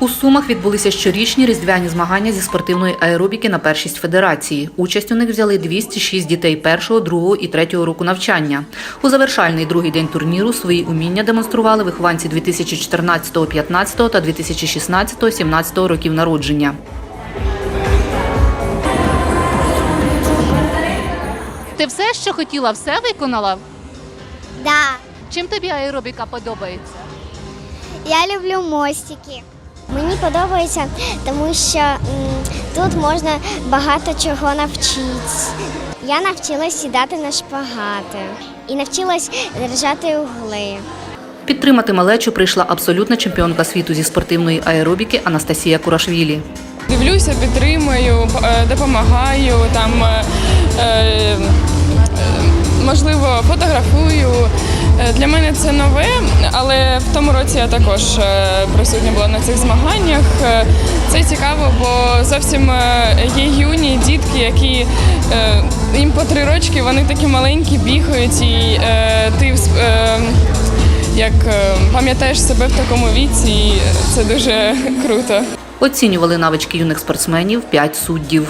У Сумах відбулися щорічні різдвяні змагання зі спортивної аеробіки на першість федерації. Участь у них взяли 206 дітей першого, другого і третього року навчання. У завершальний другий день турніру свої уміння демонстрували вихованці 2014, 15 та 2016, 17 років народження. Ти все, що хотіла, все виконала? Да, Чим тобі аеробіка подобається? я люблю мостики. Мені подобається, тому що м, тут можна багато чого навчитися. Я навчилась сідати на шпагати і навчилась держати угли. Підтримати малечу прийшла абсолютна чемпіонка світу зі спортивної аеробіки Анастасія Курашвілі. Дивлюся, підтримую, е, допомагаю, там, е, е, можливо, фотографую. Е, Для мене це нове, але в тому році я також е, присутня була на цих змаганнях. Е, Це цікаво, бо зовсім є юні дітки, які їм по три рочки, вони такі маленькі, бігають, і ти як пам'ятаєш себе в такому віці, і це дуже круто. Оцінювали навички юних спортсменів 5 суддів.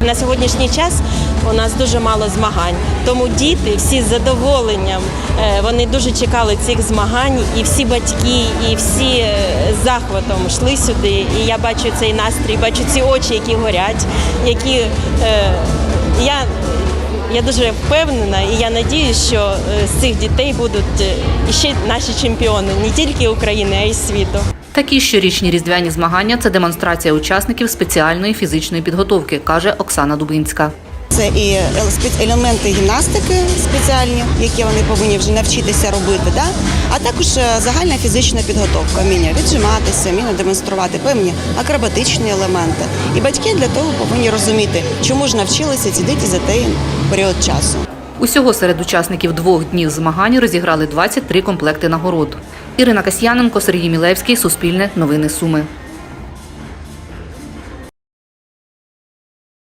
На сьогоднішній час у нас дуже мало змагань, тому діти всі з задоволенням е, вони дуже чекали цих змагань, і всі батьки, і всі е, з захватом йшли сюди. І я бачу цей настрій, бачу ці очі, які горять, які е, я. Я дуже впевнена і я надіюсь, що з цих дітей будуть е, іще наші чемпіони не тільки України, а й світу. Такі щорічні різдвяні змагання це демонстрація учасників спеціальної фізичної підготовки, каже Оксана Дубинська. Це і елементи гімнастики спеціальні, які вони повинні вже навчитися робити, да? а також е, загальна фізична підготовка, вміння віджиматися, вміння демонструвати певні акробатичні елементи. І батьки для того повинні розуміти, чому ж навчилися ці діти за той період часу. Усього серед учасників двох днів змагань розіграли 23 комплекти нагород. Ірина Касьяненко, Сергій Мілевський, Суспільне, Новини Суми.